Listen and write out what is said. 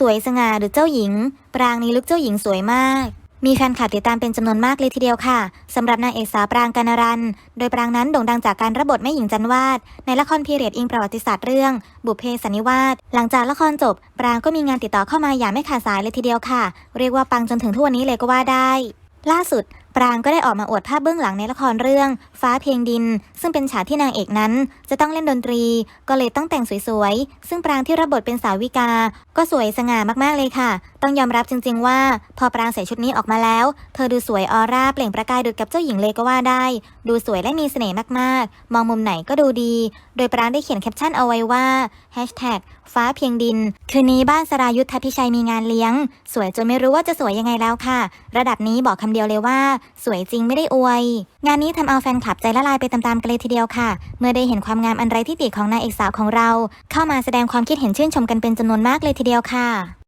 สวยสง่าหรือเจ้าหญิง ปรางนี้ลุกเจ้าหญิงสวยมาก มีแฟนคลับติดตามเป็นจำนวนมากเลยทีเดียวค่ะสำหรับนางเอกสาวปรางกานรัน โดยปรางนั้นโด่งดังจากการรับบทแม่หญิงจันวาด ในละครพีเรียดอิงประวัติศาสตร์เรื่อง บุพเพสันนิวาสหลังจากละครจบ ปรางก็มีงานติดต่อเข้ามาอย่างไม่ขาดสายเลยทีเดียวค่ะ เรียกว่าปังจนถึงทุกวันนี้เลยก็ว่าได้ ล่าสุด ปรางก็ได้ออกมาอวดภาพเบื้องหลังในละครเรื่องฟ้าเพียงดิน ซึ่งเป็นฉากที่นางเอกนั้น จะต้องเล่นดนตรี ก็เลยต้องแต่งสวยๆ ซึ่งปรางที่รับบทเป็นสาววิกา ก็สวยสง่ามากๆเลยค่ะ ต้องยอมรับจริง ๆ ว่า พอปรางใส่ชุดนี้ออกมาแล้ว เธอดูสวยออร่าเปล่งประกายดุจกับเจ้าหญิงเลยก็ว่าได้ ดูสวยและมีเสน่ห์มากๆ มองมุมไหนก็ดูดี โดยปรางได้เขียนแคปชั่นเอาไว้ว่าฟ้าเพียงดิน คืนนี้บ้านสรายุทธพิชัยมีงานเลี้ยง สวยจนไม่รู้ว่าจะสวยยังไงแล้วค่ะ ระดับนี้บอกคำเดียวเลยว่า สวยจริงไม่ได้อวย งานนี้ทำเอาแฟนคลับใจละลายไปตามๆกันเลยทีเดียวค่ะ เมื่อได้เห็นความงามอันไร้ที่ติของนางเอกสาวของเรา เข้ามาแสดงความคิดเห็นชื่นชมกันเป็นจำนวนมากเลยทีเดียวค่ะ